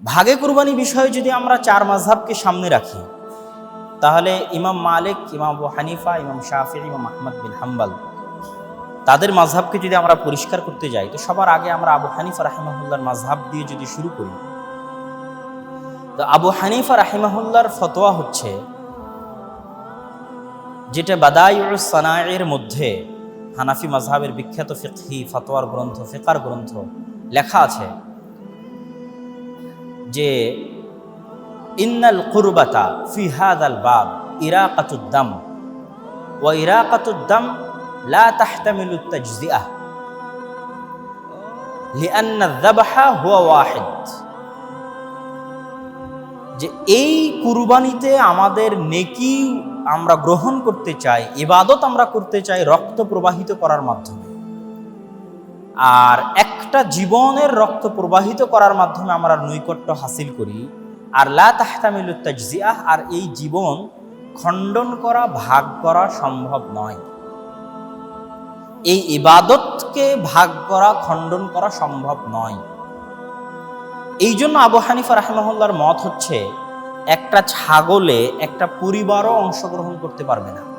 ভাগে কুরবানি বিষয়ে যদি আমরা চার মাঝহাবকে সামনে রাখি, তাহলে ইমাম মালিক, ইমাম আবু হানিফা, ইমাম শাফি, ইমাম আহমদ বিন হাম্বাল, তাদের মাঝহাবকে যদি আমরা পরিষ্কার করতে যাই, তো সবার আগে আমরা আবু হানিফা রাহিমাহুল্লার মাঝহাব দিয়ে যদি শুরু করি, তো আবু হানিফা রাহিমাহুল্লার ফতোয়া হচ্ছে যেটা বাদায়ুল সানায়ের মধ্যে হানাফি মাঝহাবের বিখ্যাত ফিকহি, ফতোয়ার গ্রন্থ, ফিকার গ্রন্থ লেখা আছে। যে, ইন্নাল কুরবাতা ফি হাদাল বাব ইরাকাতুদ্দাম ও ইরাকাতুদ্দাম লা যে এই কুরবানিতে আমাদের নেকি আমরা গ্রহণ করতে চাই, ইবাদত আমরা করতে চাই রক্ত প্রবাহিত করার মাধ্যমে। আর একটা জীবনের রক্ত প্রবাহিত করার মাধ্যমে আমরা নৈকট্য হাসিল করি। আর লা তাহতামিলু তাজজিআহ, আর এই জীবন খণ্ডন করা, ভাগ করা সম্ভব নয়। এই ইবাদতকে ভাগ করা, খণ্ডন করা সম্ভব নয়। এই জন্য আবু হানিফা রাহমাহুল্লাহর মত হচ্ছে, একটা ছাগলে একটা পরিবারও অংশগ্রহণ করতে পারবে না।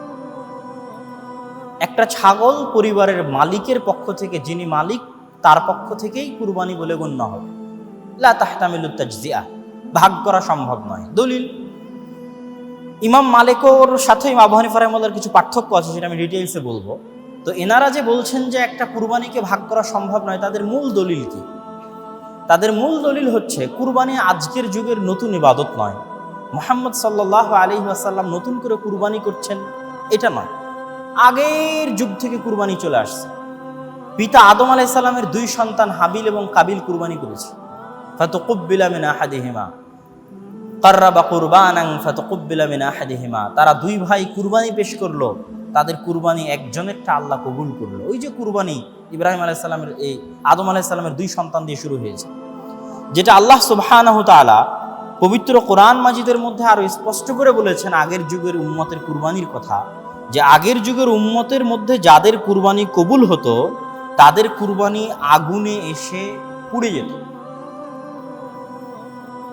একটা ছাগল পরিবারের মালিকের পক্ষ থেকে, যিনি মালিক, তার পক্ষ থেকেই কুরবানি বলে গণ্য হবে। লা ভাগ করা সম্ভব নয়। দলিল, ইমাম মালিকর সাথে ইমাম আবু কিছু পার্থক্য আছে, সেটা আমি ডিটেইলসে বলব। তো এনারা যে বলছেন যে একটা কুরবানিকে ভাগ করা সম্ভব নয়, তাদের মূল দলিল কি? তাদের মূল দলিল হচ্ছে, কুরবানি আজকের যুগের নতুন ইবাদত নয়। মোহাম্মদ সাল্লাহ আলী আসাল্লাম নতুন করে কুরবানি করছেন, এটা নয়। আগের যুগ থেকে কুরবানি চলে আসছে। পিতা আদম আলাইসাল্লামের দুই সন্তান হাবিল এবং কাবিল কুরবানি করেছে। ফাতকুব্বিলা মিন আহাদিহিমা। কাররাবা কুরবানাং ফাতকুব্বিলা মিন আহাদিহিমা। তারা দুই ভাই কুরবানি পেশ করল। তাদের কুরবানি একজনেরটা আল্লাহ কবুল করল। ওই যে কুরবানি ইব্রাহিম আলাইসাল্লামের এই আদম আলাইসাল্লামের দুই সন্তান দিয়ে শুরু হয়েছে। যেটা আল্লাহ সুবহানাহ তাআলা পবিত্র কোরআন মাজিদের মধ্যে আরও স্পষ্ট করে বলেছেন, আগের যুগের উম্মতের কুরবানির কথা। যে আগের যুগের উম্মতের মধ্যে যাদের কুরবানি কবুল হতো, তাদের কুরবানি আগুনে এসে পুড়ে যেত।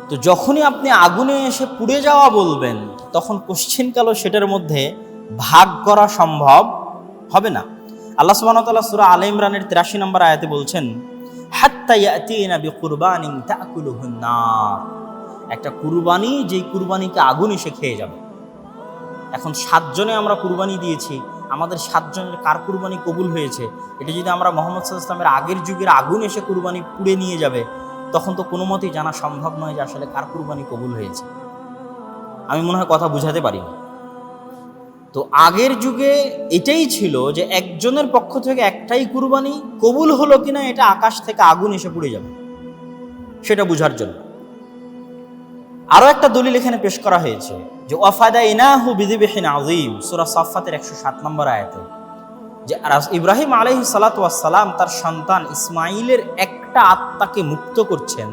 তো যখনই আপনি আগুনে এসে পুড়ে যাওয়া বলবেন, তখন কোশ্চিনকালও সেটার মধ্যে ভাগ করা সম্ভব হবে না। আল্লাহ ওয়া তাআলা সূরা আলে ইমরানের 83 নম্বর আয়াতে বলছেন একটা কুরবানি, যেই কুরবানিকে আগুন এসে খেয়ে যাবে। এখন সাতজনে আমরা কুরবানি দিয়েছি, আমাদের সাতজনের কার কুরবানি কবুল হয়েছে? এটা যদি আমরা মোহাম্মদ সাল্লাহ ইসলামের আগের যুগের আগুন এসে কুরবানি পুড়ে নিয়ে যাবে, তখন তো কোনো মতেই জানা সম্ভব নয় যে আসলে কার কুরবানি কবুল হয়েছে। আমি মনে হয় কথা বুঝাতে পারিনি তো আগের যুগে এটাই ছিল যে একজনের পক্ষ থেকে একটাই কুরবানি কবুল হলো কিনা, এটা আকাশ থেকে আগুন এসে পুড়ে যাবে। সেটা বুঝার জন্য। আরও একটা দলিল এখানে পেশ করা হয়েছে যে ওয়াফাদা ইনাহু বিদিবিহিন আজিম সুরা সাফাতের একশো সাত নম্বর আয়াতে। যে ইব্রাহিম আলহি সালাতাম তার সন্তান ইসমাইলের একটা আত্মাকে মুক্ত করছেন,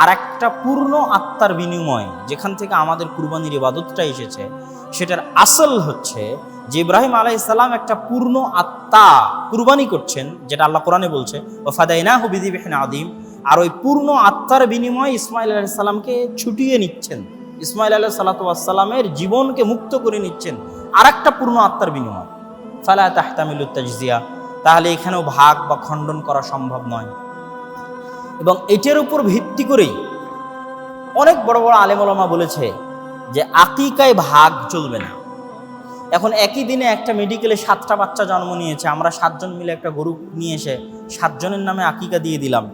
আর একটা পূর্ণ আত্মার বিনিময়, যেখান থেকে আমাদের কুরবানির ইবাদতটা এসেছে, সেটার আসল হচ্ছে যে, ইব্রাহিম আলাহ ইসলাম একটা পূর্ণ আত্মা কুরবানি করছেন, যেটা আল্লাহ কোরআনে বলছে ও ফাদাইনা হুবিদিবিহিন আদিম আর ওই পূর্ণ আত্মার বিনিময়ে ইসমাইল আলাইসাল্লামকে ছুটিয়ে নিচ্ছেন। ইসমাইল আলাহ সাল্লাতামের জীবনকে মুক্ত করে নিচ্ছেন আর একটা পূর্ণ আত্মার বিনিময়। ফালা তাহতামিলু তাজজিয়া, তাহলে এখানেও ভাগ বা খণ্ডন করা সম্ভব নয়। এবং এটার উপর ভিত্তি করেই অনেক বড় বড় আলেমলমা বলেছে যে আকিকায় ভাগ চলবে না। এখন একই দিনে একটা মেডিকেলে সাতটা বাচ্চা জন্ম নিয়েছে, আমরা সাতজন মিলে একটা গরু নিয়ে এসে সাতজনের নামে আকিকা দিয়ে দিলাম।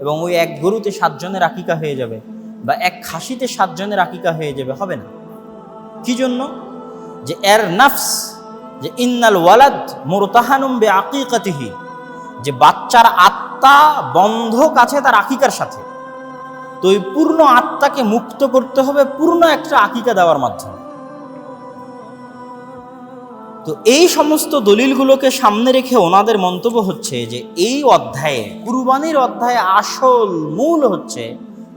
এবং ওই এক গরুতে সাতজনের আকিকা হয়ে যাবে বা এক খাসিতে সাতজনের আকিকা হয়ে যাবে, হবে না। কি জন্য? যে এর নাফস, যে ইন্নাল ওয়ালাদ মোরতাহানুম বে আকিকাতিহি যে বাচ্চার আত্মা বন্ধ কাছে তার আকিকার সাথে। তো ওই পূর্ণ আত্মাকে মুক্ত করতে হবে, পূর্ণ একটা আকিকা দেওয়ার মাধ্যমে। তো এই সমস্ত দলিলগুলোকে সামনে রেখে ওনাদের মন্তব্য হচ্ছে যে এই অধ্যায়ে, কুরবানির অধ্যায়ে আসল মূল হচ্ছে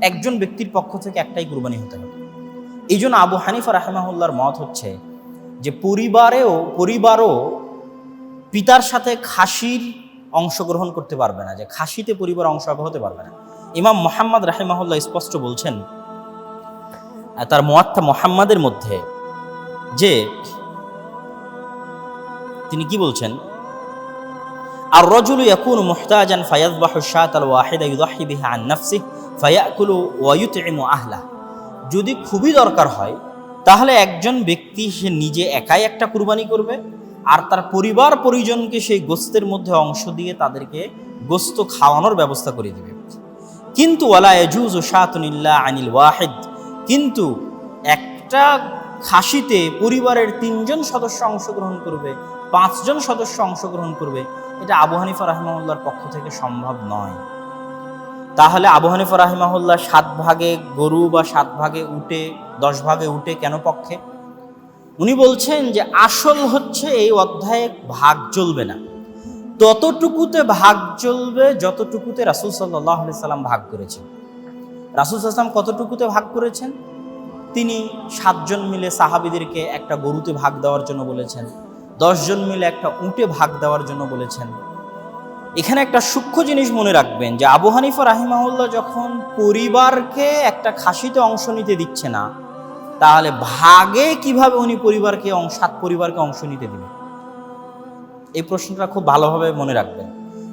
একজন ব্যক্তির পক্ষ থেকে একটাই কুরবানি হতে হবে। এই জন্য আবু হানিফা রাহেমাহুল্লার মত হচ্ছে যে পরিবারেও, পরিবারও পিতার সাথে খাসির অংশগ্রহণ করতে পারবে না, যে খাসিতে পরিবার অংশ হতে পারবে না। ইমাম মোহাম্মদ রাহিমাহুল্লাহ স্পষ্ট বলছেন, তার মোয়াত্তা মোহাম্মদের মধ্যে যে তিনি কি বলছেন? আর রজুলু ইয়াকুনু মুহতাজান ফায়াযবাহু শাত আল ওয়াহিদা ইউদাহি বিহা আন নাফসিহি ফায়াকুলু ওয়া ইউতইমু আহলা। যদি খুবই দরকার হয়, তাহলে একজন ব্যক্তি সে নিজে একাই একটা কুরবানি করবে, আর তার পরিবার পরিজনকে সেই গোস্তের মধ্যে অংশ দিয়ে তাদেরকে গোস্ত খাওয়ানোর ব্যবস্থা করে দিবে। কিন্তু ওয়ালা এজুজ ও শাতুনিল্লা আনিল ওয়াহিদ, কিন্তু একটা খাসিতে পরিবারের তিনজন সদস্য অংশগ্রহণ করবে পাঁচজন সদস্য অংশগ্রহণ করবে, এটা আবু হানিফা রাহিমাহুল্লার পক্ষ থেকে সম্ভব নয়। তাহলে আবু হানিফা রাহিমাহুল্লাহ সাত ভাগে গরু বা সাত ভাগে উঠে, দশ ভাগে উঠে কেন পক্ষে? উনি বলছেন যে আসল হচ্ছে এই অধ্যায়ে ভাগ চলবে না। ততটুকুতে ভাগ চলবে যতটুকুতে রাসুল সাল্লাহ সাল্লাম ভাগ করেছেন। রাসুল সাল্লাম কতটুকুতে ভাগ করেছেন? তিনি সাতজন মিলে সাহাবিদেরকে একটা গরুতে ভাগ দেওয়ার জন্য বলেছেন। দশজন মিলে একটা উঁটে ভাগ দেওয়ার জন্য বলেছেন। এখানে একটা সূক্ষ্ম জিনিস মনে রাখবেন যে আবু হানিফা রাহিমাহুল্লাহ যখন পরিবারকে একটা খাসিতে অংশ নিতে দিচ্ছে না, তাহলে ভাগে কীভাবে উনি পরিবারকে সাত পরিবারকে অংশ নিতে দিবে? এই প্রশ্নটা খুব ভালোভাবে মনে রাখবেন।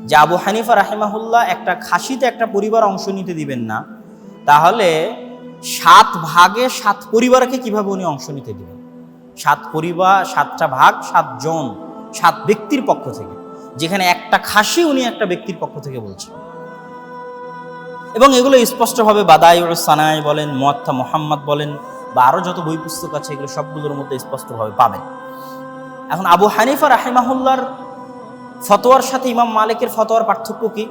যে আবু হানিফা রাহিমাহুল্লাহ একটা খাসিতে একটা পরিবার অংশ নিতে দিবেন না, তাহলে সাত ভাগে সাত পরিবারকে কীভাবে উনি অংশ নিতে দিবেন? সাত পরিবার, সাতটা ভাগ, সাতজন, সাত ব্যক্তির পক্ষ থেকে। যেখানে একটা খাসি, উনি একটা ব্যক্তির পক্ষ থেকে বলছেন। এবং এগুলো স্পষ্টভাবে বাদাই সানাই বলেন, মোয়াত্তা মোহাম্মদ বলেন, বা আরও যত বই পুস্তক আছে, এগুলো সবগুলোর মধ্যে স্পষ্টভাবে পাবেন। এখন আবু হানিফা রাহিমাহুল্লার ফতোয়ার সাথে ইমাম মালিকের ফতোয়ার পার্থক্য কি?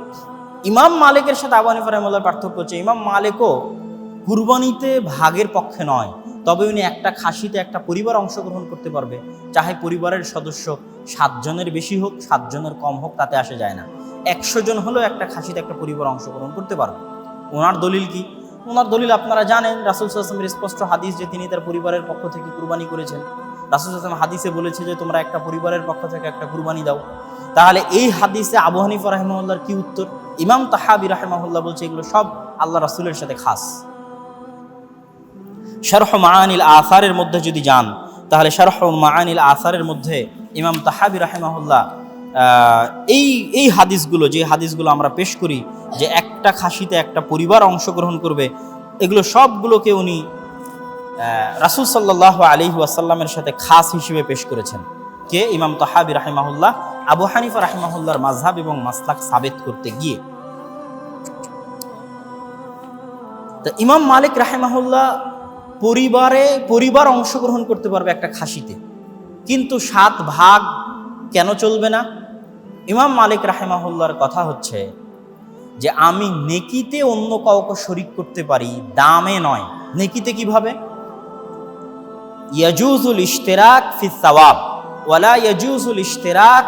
ইমাম মালিকের সাথে আবু হানিফা রাহিমাহুল্লার পার্থক্য হচ্ছে, ইমাম মালিকও কুরবানিতে ভাগের পক্ষে নয় তবে উনি একটা খাসিতে একটা পরিবার অংশগ্রহণ করতে পারবে, চাহে পরিবারের সদস্য সাতজনের বেশি হোক, সাতজনের কম হোক, তাতে আসে যায় না। একশো জন হলেও একটা খাসিতে একটা পরিবার অংশগ্রহণ করতে পারবে। ওনার দলিল কি? ওনার দলিল আপনারা জানেন, রাসুল সাল্লামের স্পষ্ট হাদিস যে তিনি তার পরিবারের পক্ষ থেকে কুরবানি করেছেন। রাসুল সাল্লাম হাদিসে বলেছে যে, তোমরা একটা পরিবারের পক্ষ থেকে একটা কুরবানি দাও। তাহলে এই হাদিসে আবু হানিফা রাহিমাহুল্লার কি উত্তর? ইমাম তাহাবি রাহিমাহুল্লাহ বলছে, এগুলো সব আল্লাহ রাসুলের সাথে খাস। শারহ মাআনিল আসারের মধ্যে যদি যান, তাহলে শারহ মাহানিল আসারের মধ্যে ইমাম তাহাবি রাহেমাহুল্লাহ এই এই হাদিসগুলো, যে হাদিসগুলো আমরা পেশ করি, যে একটা খাসিতে একটা পরিবার অংশগ্রহণ করবে, এগুলো সবগুলোকে উনি রাসুল সাল্লাহ আলী ওয়াসাল্লামের সাথে খাস হিসেবে পেশ করেছেন। কে? ইমাম তাহাবি রাহিমাহুল্লাহ, আবু হানিফা রাহিমাহুল্লাহর মাঝহাব এবং মাসলাক সাবেত করতে গিয়ে। তো ইমাম মালিক রাহেমাহুল্লাহ পরিবারে, পরিবার অংশগ্রহণ করতে পারবে একটা খাসিতে। কিন্তু সাত ভাগ কেন চলবে না? ইমাম মালিক রাহেমাহুল্লার কথা হচ্ছে যে, আমি নেকিতে অন্য কাউকে শরিক করতে পারি দামে নয়। নেকিতে কীভাবে? ইয়াজুজুল ইশতেরাক ফি সওয়াব, ওয়ালা ইয়াজুজুল ইশতেরাক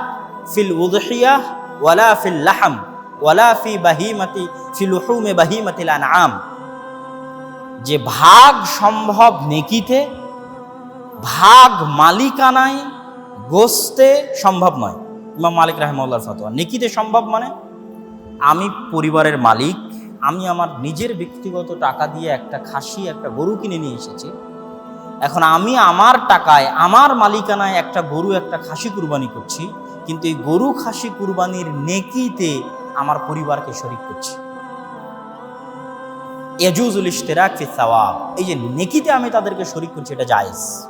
ফিল উদহিয়াহ ওয়ালা ফিল লাহাম, ওয়ালা ফি বাহিমাতি ফি লুহুমে বাহিমাতিল আনআম। যে ভাগ সম্ভব নেকিতে, ভাগ মালিকানায় গোস্তে সম্ভব নয়। ইমাম মালিক রাহমাল্লাহর ফতোয়া। নেকিতে সম্ভব মানে আমি পরিবারের মালিক, আমি আমার নিজের ব্যক্তিগত টাকা দিয়ে একটা খাসি, একটা গরু কিনে নিয়ে এসেছি। এখন আমি আমার টাকায়, আমার মালিকানায় একটা গরু, একটা খাসি কুরবানি করছি, কিন্তু এই গরু খাসি কুরবানির নেকিতে আমার পরিবারকে শরিক করছি। এজুজুল ইশতেরাক ফি সওয়াব। এই যে নেকিতে আমি তাদেরকে শরিক করছি, এটা জায়েজ।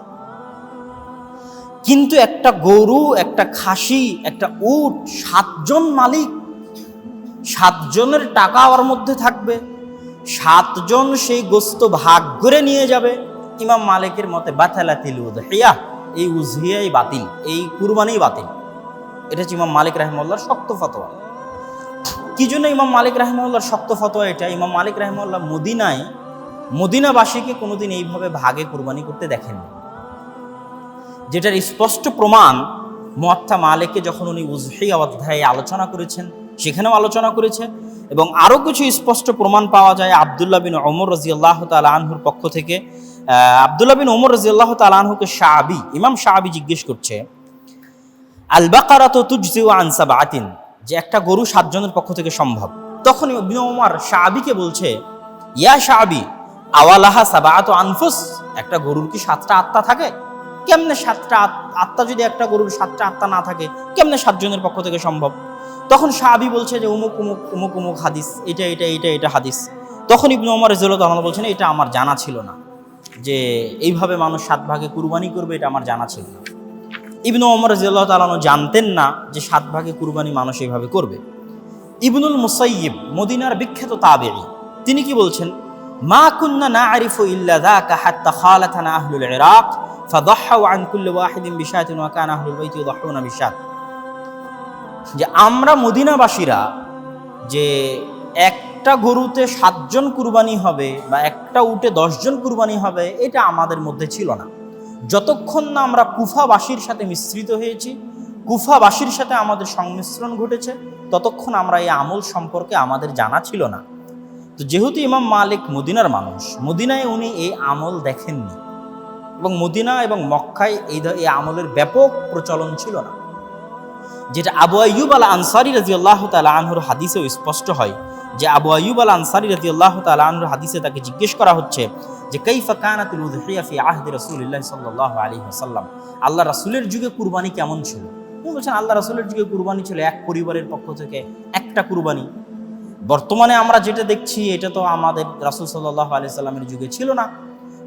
কিন্তু একটা গরু, একটা খাসি, একটা উট, সাতজন মালিক, সাতজনের টাকা ওর মধ্যে থাকবে। সাতজন সেই গোস্ত ভাগ করে নিয়ে যাবে। ইমাম মালিকের মতে, বাতালাতিল উদহিয়া, এই উজহিয়াই বাতিল, এই কুরবানি বাতিল। এটা হচ্ছে ইমাম মালিক রাহমুল্লাহর শক্ত ফতোয়া। কি জন্য ইমাম মালিক রাহমুল্লাহর শক্ত ফতোয়া এটা? ইমাম মালিক রাহমুল্লাহ মদিনায়, মদিনাবাসীকে কোনোদিন এইভাবে ভাগে কোরবানি করতে দেখেননি। যেটার স্পষ্ট প্রমাণ মোয়াত্তা মালিককে যখন উনি উজহিয়া অধ্যায়ে আলোচনা করেছেন, সেখানেও আলোচনা করেছে এবং আরও কিছু স্পষ্ট প্রমাণ পাওয়া যায় আবদুল্লাহ বিন ওমর রাজিয়াল্লাহ তালা আনহুর পক্ষ থেকে। আবদুল্লাহ বিন ওমর রাজিয়াল্লাহ তালা আনহুকে শাহাবি, ইমাম শাহাবি জিজ্ঞেস করছে আল বাকারা তো তুজিউ আনসাব আতিন যে একটা গরু সাতজনের পক্ষ থেকে সম্ভব। তখন ইবনে শাহাবিকে বলছে, ইয়া শাহাবি, আওয়ালাহা সাবাত আনফুস, একটা গরুর কি সাতটা আত্মা থাকে? কেমনে সাতটা আত- আত্মা যদি একটা গরুর সাতটা আত্মা না থাকে, কেমনে সাতজনের পক্ষ থেকে সম্ভব? তখন সাহাবি বলছে যে, উমুক উমুক উমুক উমুক হাদিস, এটা এটা এটা এটা হাদিস। তখন ইবনু ওমর রেজলত আহমদ বলছেন, এটা আমার জানা ছিল না যে, এইভাবে মানুষ সাত ভাগে কুরবানি করবে, এটা আমার জানা ছিল না। ইবনু ওমর রাজিয়াল্লাহু তাআলা জানতেন না যে সাত ভাগে কুরবানি মানুষ এইভাবে করবে। ইবনুল মুসাইয়িব, মদিনার বিখ্যাত তাবেঈ, তিনি কি বলছেন? মা কুন্না না'রিফু ইল্লা যাকা হাত্তা খালাতানা আহলুল ইরাক ফাদাহু আন কুল্লি ওয়াহিদিন বিশাতিন ওয়া কানা আহলুল বাইতি ইউদাহুনা বিশাত। যে আমরা মদিনাবাসীরা যে একটা গরুতে সাতজন কুরবানি হবে বা একটা উটে দশজন কুরবানি হবে, এটা আমাদের মধ্যে ছিল না। যতক্ষণ না আমরা কুফাবাসীর সাথে মিশ্রিত হয়েছি, কুফাবাসীর সাথে আমাদের সংমিশ্রণ ঘটেছে, ততক্ষণ আমরা এই আমল সম্পর্কে আমাদের জানা ছিল না। তো যেহেতু ইমাম মালিক মদিনার মানুষ, মদিনায় উনি এই আমল দেখেননি এবং মদিনা এবং মক্কায় এই এই আমলের ব্যাপক প্রচলন ছিল না। যেটা আবু আইয়ুব আল আনসারি রাজি আল্লাহ তালা আনহুর হাদিসেও স্পষ্ট হয় যে, আবু আইয়ুব আল আনসারি রাজি আল্লাহ তালা আনহুর হাদিসে তাকে জিজ্ঞেস করা হচ্ছে যে কাইফা কানাতুল উযহিয়া ফি সাল্লাল্লাহু আলাইহি ওয়াসাল্লাম। আল্লাহ রাসূলের যুগে কুরবানি কেমন ছিল? বলছেন, আল্লাহ রাসূলের যুগে কুরবানি ছিল এক পরিবারের পক্ষ থেকে একটা কুরবানি। বর্তমানে আমরা যেটা দেখছি, এটা তো আমাদের রাসূল সাল্লাল্লাহু আলাইহি সাল্লামের যুগে ছিল না।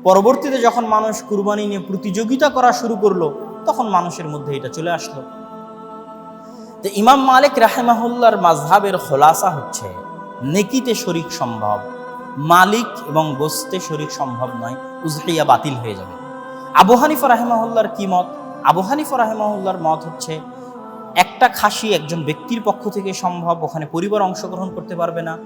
পরবর্তীতে যখন মানুষ কুরবানি নিয়ে প্রতিযোগিতা করা শুরু করল, তখন মানুষের মধ্যে এটা চলে আসলো। তো ইমাম মালিক রাহেমাহুল্লার মাঝহাবের খোলাসা হচ্ছে, নেকিতে শরিক সম্ভব। মালিক এবং গোস্তে শরিক সম্ভব নয়, উজহিয়া বাতিল হয়ে যাবে। আবু হানিফা রাহেমাহুল্লার কি মত? আবু হানিফা রাহেমাহুল্লার মত হচ্ছে, একটা খাসি একজন ব্যক্তির পক্ষ থেকে সম্ভব, ওখানে পরিবার অংশগ্রহণ করতে পারবে না।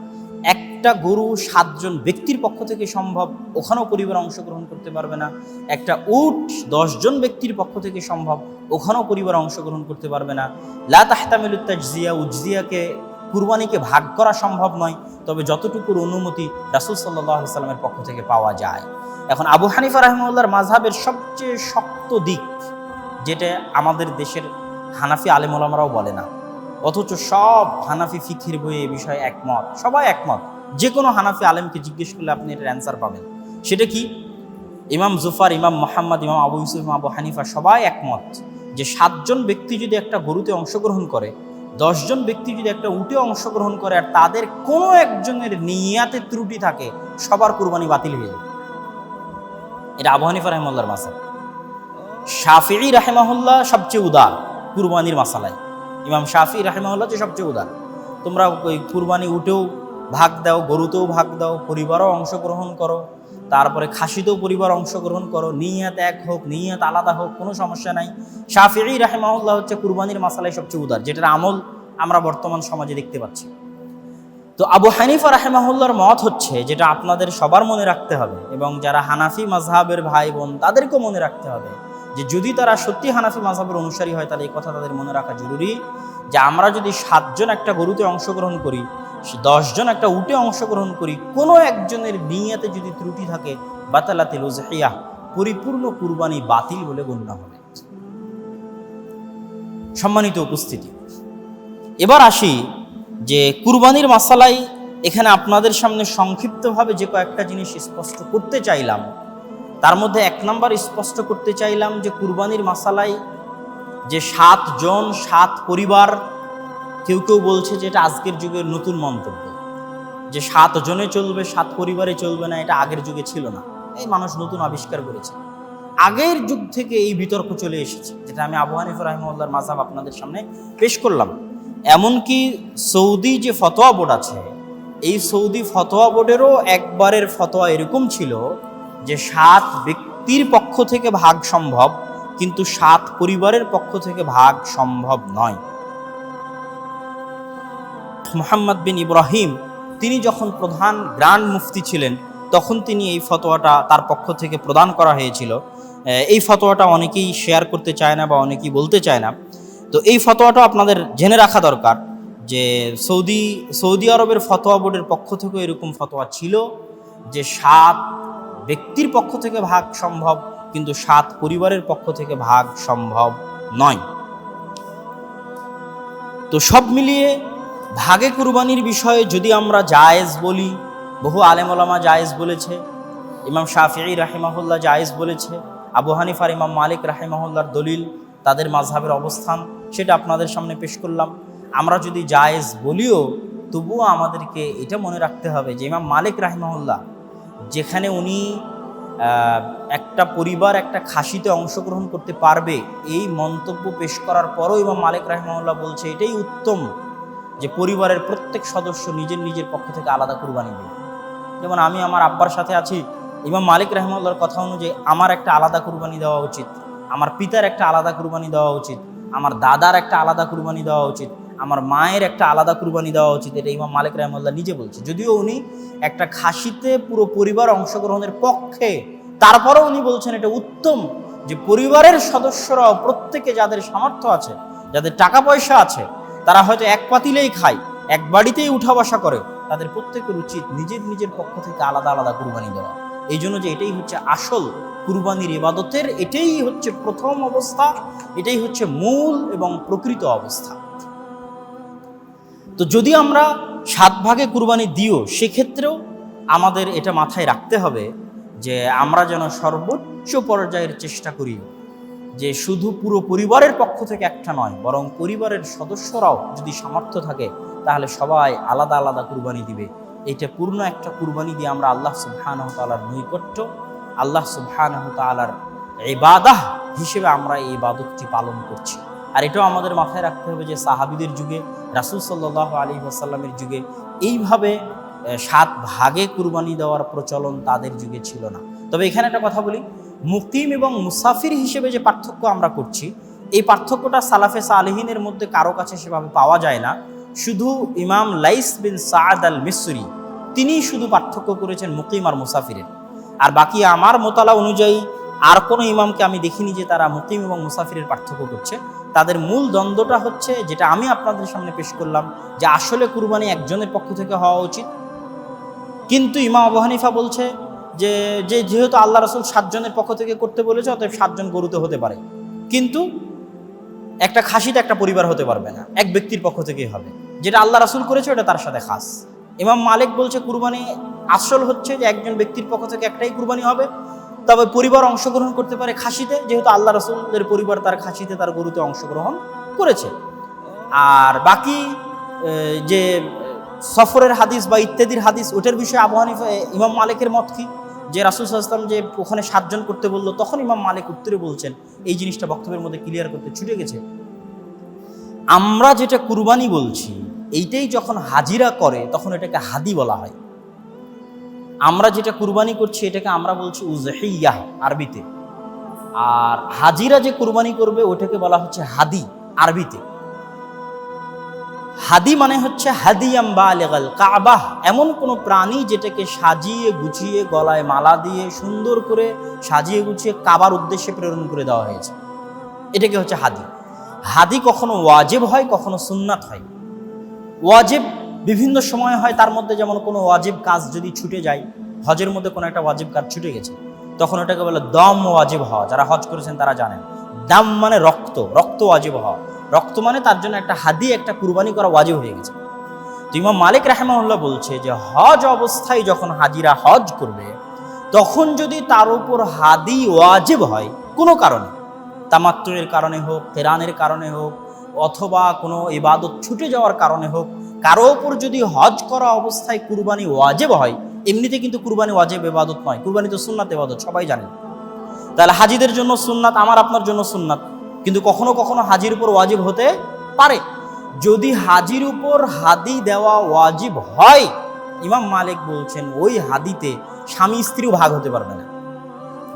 একটা গরু সাতজন ব্যক্তির পক্ষ থেকে সম্ভব, ওখানেও পরিবার অংশগ্রহণ করতে পারবে না। একটা উট দশজন ব্যক্তির পক্ষ থেকে সম্ভব, ওখানেও পরিবার অংশগ্রহণ করতে পারবে না। লা তাজজিয়া, উজজিয়াকে কুরবানিকে ভাগ করা সম্ভব নয়, তবে যতটুকুর অনুমতি রাসূল সাল্লাল্লাহু সাল্লামের পক্ষ থেকে পাওয়া যায়। এখন আবু হানিফা রাহিমাহুল্লাহর মাযহাবের সবচেয়ে শক্ত দিক, যেটা আমাদের দেশের হানাফি আলেমুলামারাও বলে না। অথচ সব হানাফি ফিখির বইয়ে এ বিষয়ে একমত, সবাই একমত। যে কোনো হানাফি আলেমকে জিজ্ঞেস করলে আপনি এটার অ্যান্সার পাবেন। সেটা কি? ইমাম জুফার, ইমাম মোহাম্মদ, ইমাম আবু ইউসুফ, ইমাম আবু হানিফা সবাই একমত যে সাতজন ব্যক্তি যদি একটা গরুতে অংশগ্রহণ করে দশজন ব্যক্তি যদি একটা উঠে অংশগ্রহণ করে আর তাদের কোনো একজনের নিয়াতে ত্রুটি থাকে, সবার কুরবানি বাতিল হয়ে যাবে। এটা আবু হানিফা রহমুল্লার মাসা শাফিঈ রাহেমাহুল্লাহ সবচেয়ে উদার কুরবানির মাসালায়। ইমাম শাফি রাহেমাহুল্লাহ যে সবচেয়ে উদার। তোমরা ওই কুরবানি উঠেও ভাগ দাও, গরুতেও ভাগ দাও, পরিবারও অংশগ্রহণ করো তারপরে খাসিতেও পরিবার অংশগ্রহণ করো, নিয়াত এক হোক, নিয়াত আলাদা হোক, কোনো সমস্যা নাই। শাফিঈ রাহেমাহুল্লাহ হচ্ছে কুরবানির মাসালায় সবচেয়ে উদার, যেটার আমল আমরা বর্তমান সমাজে দেখতে পাচ্ছি। তো আবু হানিফা রাহেমাহুল্লার মত হচ্ছে যেটা আপনাদের সবার মনে রাখতে হবে এবং যারা হানাফি মাঝহাবের ভাই বোন, তাদেরকেও মনে রাখতে হবে যে যদি তারা সত্যি হানাফি মাঝহাবের অনুসারী হয়, তাহলে এই কথা তাদের মনে রাখা জরুরি। যে আমরা যদি সাতজন একটা গরুতে অংশগ্রহণ করি, দশজন একটা উটে অংশগ্রহণ করি, কোনো একজনের নিয়াতে যদি ত্রুটি থাকে, বাতালাতিল উজহিয়া পরিপূর্ণ কুরবানি বাতিল বলে গণ্য হবে। সম্মানিত উপস্থিতি, এবার আসি যে কুরবানির মাসালাই এখানে আপনাদের সামনে সংক্ষিপ্তভাবে যে কয়েকটা জিনিস স্পষ্ট করতে চাইলাম, তার মধ্যে এক নাম্বার স্পষ্ট করতে চাইলাম যে কুরবানির মাসালাই যে সাত জন সাত পরিবার, কেউ কেউ বলছে যে এটা আজকের যুগের নতুন মন্তব্য। যে সাত জনে চলবে, সাত পরিবারে চলবে না, এটা আগের যুগে ছিল না। এই মানুষ নতুন আবিষ্কার করেছে। আগের যুগ থেকে এই বিতর্ক চলে এসেছে, যেটা আমি আবু হানিফ রাহিমউল্লাহর মাঝাব আপনাদের সামনে পেশ করলাম। এমনকি সৌদি যে ফতোয়া বোর্ড আছে, এই সৌদি ফতোয়া বোর্ডেরও একবারের ফতোয়া এরকম ছিল যে সাত ব্যক্তির পক্ষ থেকে ভাগ সম্ভব কিন্তু সাত পরিবারের পক্ষ থেকে ভাগ সম্ভব নয়। মোহাম্মদ বিন ইব্রাহিম, তিনি যখন প্রধান গ্র্যান্ড মুফতি ছিলেন, তখন তিনি এই ফতোয়াটা তার পক্ষ থেকে প্রদান করা হয়েছিল। এই ফতোয়াটা অনেকেই শেয়ার করতে চায় না বা অনেকেই বলতে চায় না। তো এই ফতোয়াটা আপনাদের জেনে রাখা দরকার যে সৌদি সৌদি আরবের ফতোয়া বোর্ডের পক্ষ থেকেও এরকম ফতোয়া ছিল যে সাত ব্যক্তির পক্ষ থেকে ভাগ সম্ভব কিন্তু সাত পরিবারের পক্ষ থেকে ভাগ সম্ভব নয়। তো সব মিলিয়ে ভাগে কুরবানির বিষয়ে যদি আমরা জায়েজ বলি, বহু আলেম ওলামা জায়েজ বলেছে, ইমাম শাফিঈ রাহিমাহুল্লাহ জায়েজ বলেছে, আবু হানিফার ইমাম মালিক রাহিমাহুল্লাহর দলিল তাদের মাঝহাবের অবস্থান, সেটা আপনাদের সামনে পেশ করলাম। আমরা যদি জায়েজ বলিও, তবুও আমাদেরকে এটা মনে রাখতে হবে যে ইমাম মালিক রাহিমাহুল্লাহ যেখানে উনি একটা পরিবার একটা খাসিতে অংশগ্রহণ করতে পারবে, এই মন্তব্য পেশ করার পরও ইমাম মালিক রাহিমাহুল্লাহ বলছে, এটাই উত্তম যে পরিবারের প্রত্যেক সদস্য নিজের নিজের পক্ষ থেকে আলাদা কুরবানি দেবে। যেমন আমি আমার আব্বার সাথে আছি, ইমাম মালিক রহমাল্লার কথা অনুযায়ী আমার একটা আলাদা কুরবানি দেওয়া উচিত, আমার পিতার একটা আলাদা কুরবানি দেওয়া উচিত, আমার দাদার একটা আলাদা কুরবানি দেওয়া উচিত। আমার মায়ের একটা আলাদা কুরবানি দেওয়া উচিত, এটা ইমাম মালিক রহমাল্লাহ নিজে বলছে। যদিও উনি একটা খাসিতে পুরো পরিবার অংশগ্রহণের পক্ষে, তারপরেও উনি বলছেন এটা উত্তম যে পরিবারের সদস্যরাও প্রত্যেকে যাদের সামর্থ্য আছে, যাদের টাকা পয়সা আছে, তারা হয়তো এক পাতিলেই খায়, এক বাড়িতেই উঠা বসা করে, তাদের প্রত্যেকের উচিত নিজের নিজের পক্ষ থেকে আলাদা আলাদা কুরবানি দেওয়া। এই জন্য যে এটাই হচ্ছে আসল কুরবানির ইবাদতের, এটাই হচ্ছে প্রথম অবস্থা, এটাই হচ্ছে মূল এবং প্রকৃত অবস্থা। তো যদি আমরা সাত ভাগে কুরবানি দিও, সেক্ষেত্রেও আমাদের এটা মাথায় রাখতে হবে যে আমরা যেন সর্বোচ্চ পর্যায়ের চেষ্টা করি যে শুধু পুরো পরিবারের পক্ষ থেকে একটা নয়, বরং পরিবারের সদস্যরাও যদি সামর্থ্য থাকে, তাহলে সবাই আলাদা আলাদা কুরবানি দিবে। এটা পূর্ণ একটা কুরবানি দিয়ে আমরা আল্লাহ সুবহানাহু তাআলার নৈকট্য, আল্লাহ সুবহানাহু তাআলার ইবাদাহ হিসেবে আমরা এই ইবাদতটি পালন করছি। আর এটাও আমাদের মাথায় রাখতে হবে যে সাহাবিদের যুগে, রাসূল সাল্লাল্লাহু আলাইহি ওয়াসাল্লামের যুগে এইভাবে সাত ভাগে কুরবানি দেওয়ার প্রচলন তাদের যুগে ছিল না। তবে এখানে একটা কথা বলি মুকিম এবং মুসাফির হিসেবে যে পার্থক্য আমরা করছি, এই পার্থক্যটা সালাফে সালেহিনের মধ্যে কারও কাছে সেভাবে পাওয়া যায় না। শুধু ইমাম লাইস বিন সাদ আল মিসরি তিনিই শুধু পার্থক্য করেছেন মুকিম আর মুসাফিরের। আর বাকি আমার মোতালা অনুযায়ী আর কোনো ইমামকে আমি দেখিনি যে তারা মুকিম এবং মুসাফিরের পার্থক্য করছে। তাদের মূল দ্বন্দ্বটা হচ্ছে যেটা আমি আপনাদের সামনে পেশ করলাম, যে আসলে কুরবানি একজনের পক্ষ থেকে হওয়া উচিত। কিন্তু ইমাম আবু হানিফা বলছে যে যে যেহেতু আল্লাহ রসুল সাতজনের পক্ষ থেকে করতে বলেছে, অতএব সাতজন গরুতে হতে পারে। কিন্তু একটা খাসিতে একটা পরিবার হতে পারবে না, এক ব্যক্তির পক্ষ থেকেই হবে। যেটা আল্লাহ রাসুল করেছে, ওটা তার সাথে খাস। ইমাম মালিক বলছে কুরবানি আসল হচ্ছে যে একজন ব্যক্তির পক্ষ থেকে একটাই কুরবানি হবে। তবে পরিবার অংশগ্রহণ করতে পারে খাসিতে, যেহেতু আল্লাহ রসুলের পরিবার তার খাসিতে, তার গরুতে অংশগ্রহণ করেছে। আর বাকি যে সফরের হাদিস বা ইত্যাদির হাদিস, ওটার বিষয়ে আবু ইমাম মালিকের মত কি? যে রাসুল সাল্লাম যে ওখানে সাতজন করতে বলল, তখন ইমাম মালিক উত্তরে বলছেন, এই জিনিসটা বক্তব্যের মধ্যে ক্লিয়ার করতে ছুটে গেছে। আমরা যেটা কুরবানি বলছি, এইটাই যখন হাজিরা করে, তখন এটাকে হাদি বলা হয়। আমরা যেটা কুরবানি করছি, এটাকে আমরা বলছি উজহিয়াহ আরবিতে। আর হাজিরা যে কুরবানি করবে ওটাকে বলা হচ্ছে হাদি আরবিতে। হাদি মানে হচ্ছে হাদিয়াম বা আলেগাল কাবাহ। এমন কোনো প্রাণী যেটাকে সাজিয়ে গুছিয়ে, গলায় মালা দিয়ে সুন্দর করে সাজিয়ে গুছিয়ে কাবার উদ্দেশ্যে প্রেরণ করে দেওয়া হয়েছে। এটাকে হচ্ছে হাদি। হাদি কখনো ওয়াজেব হয়, কখনো সুন্নাত হয়। ওয়াজেব বিভিন্ন সময় হয় তার মধ্যে যেমন কোনো ওয়াজেব কাজ যদি ছুটে যায়, হজের মধ্যে কোনো একটা ওয়াজেব কাজ ছুটে গেছে, তখন ওটাকে বলে দম ওয়াজিব হওয়া। যারা হজ করেছেন তারা জানেন। দাম মানে রক্ত রক্ত ওয়াজিব হওয়া। রক্ত মানে তার জন্য একটা হাদি, একটা কুরবানি করা ওয়াজিব হয়ে গেছে। তো ইমাম মালিক রাহেমাউল্লাহ বলছে যে, হজ অবস্থায় যখন হাজিরা হজ করবে, তখন যদি তার উপর হাদি ওয়াজিব হয়, কোনো কারণে, তামাত্তুরের কারণে হোক কেরানের কারণে হোক, অথবা কোনো ইবাদত ছুটে যাওয়ার কারণে হোক কারও ওপর যদি হজ করা অবস্থায় কুরবানি ওয়াজেব হয়, এমনিতে কিন্তু কুরবানি ওয়াজেব ইবাদত নয়। কুরবানি তো সুন্নাত ইবাদত, সবাই জানে। তাহলে হাজিদের জন্য সুন্নাত, আমার আপনার জন্য সুন্নাত। কিন্তু কখনো কখনো হাজির উপর ওয়াজিব হতে পারে। যদি হাজির উপর হাদি দেওয়া ওয়াজিব হয়, ইমাম মালিক বলছেন, ওই হাদিতে স্বামী স্ত্রীও ভাগ হতে পারবে না,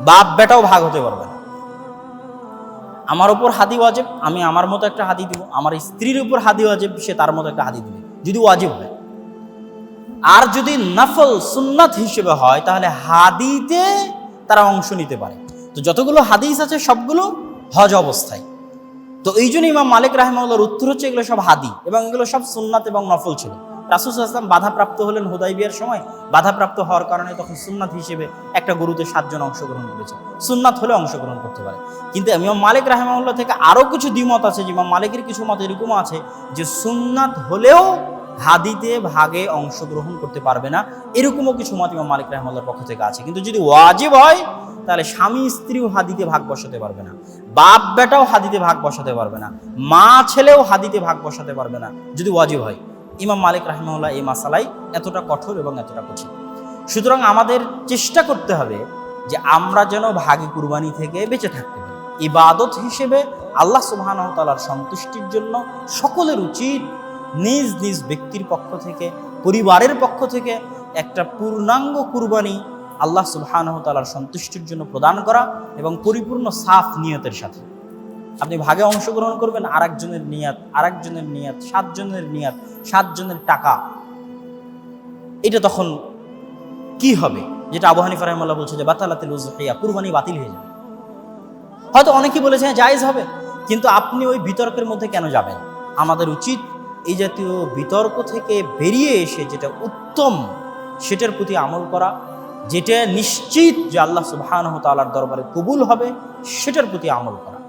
বাপ বেটাও ভাগ হতে পারবে না। আমার উপর হাদি ওয়াজিব, আমি আমার মতো একটা হাদি দিব, আমার স্ত্রীর উপর হাদি ওয়াজিব, সে তার মতো একটা হাদি দিবে। যদি ওয়াজিব হয়। আর যদি নফল সুন্নাত হিসেবে হয়, তাহলে হাদিতে তারা অংশ নিতে পারে। তো যতগুলো হাদিস আছে, সবগুলো হজ অবস্থায়। তো এই জন্য ইমাম মালিক রাহমাউল্লার উত্তর হচ্ছে এগুলো সব হাদি এবং এগুলো সব সুন্নাত এবং নফল ছিল। রাসুল আসলাম বাধাপ্রাপ্ত হলেন হুদাই বিয়ার সময়। বাধাপ্রাপ্ত হওয়ার কারণে তখন সুন্নাত হিসেবে একটা গরুতে সাতজন অংশগ্রহণ করেছে। সুন্নাত হলে অংশগ্রহণ করতে পারে। কিন্তু ইমাম মালিক রাহেমাউল্লাহ থেকে আরও কিছু দ্বিমত আছে যে ইমাম মালিকের কিছু মত এরকম আছে যে সুন্নাত হলেও হাদিতে ভাগে অংশগ্রহণ করতে পারবে না। এরকমও কিছু মত ইমাম মালিক রহমাল্লার পক্ষ থেকে আছে। কিন্তু যদি ওয়াজিব হয়, তাহলে স্বামী স্ত্রীও হাদিতে ভাগ বসাতে পারবে না। বাপ বেটাও হাদিতে ভাগ বসাতে পারবে না। মা ছেলেও হাদিতে ভাগ বসাতে পারবে না। যদি ওয়াজিব হয়। ইমাম মালিক রাহমাল্লাহ এই মাসালাই এতটা কঠোর এবং এতটা কঠিন। সুতরাং আমাদের চেষ্টা করতে হবে যে আমরা যেন ভাগে কুরবানি থেকে বেঁচে থাকতে পারি। ইবাদত হিসেবে আল্লাহ তাআলার সন্তুষ্টির জন্য সকলের উচিত নিজ নিজ ব্যক্তির পক্ষ থেকে, পরিবারের পক্ষ থেকে একটা পূর্ণাঙ্গ কুরবানি আল্লাহ সুবহানাহু ওয়া সন্তুষ্টির জন্য প্রদান করা এবং পরিপূর্ণ সাফ নিয়তের সাথে। আপনি ভাগে অংশগ্রহণ করবেন আর আরেকজনের নিয়াত আরেকজনের নিয়াত, সাতজনের নিয়াত, সাতজনের টাকা। এটা তখন কি হবে? যেটা আবু হানিফা রহমাল্লাহ বলছে যে, বাতালাতিল উজহিয়া, কুরবানি বাতিল হয়ে যাবে। হয়তো অনেকেই বলেছে হ্যাঁ জায়েজ হবে। কিন্তু আপনি ওই বিতর্কের মধ্যে কেন যাবেন? আমাদের উচিত এই জাতীয় বিতর্ক থেকে বেরিয়ে এসে যেটা উত্তম, সেটার প্রতি আমল করা, যেটা নিশ্চিত যে আল্লাহ সুবহানাহু তাআলার দরবারে কবুল হবে, সেটার প্রতি আমল করা।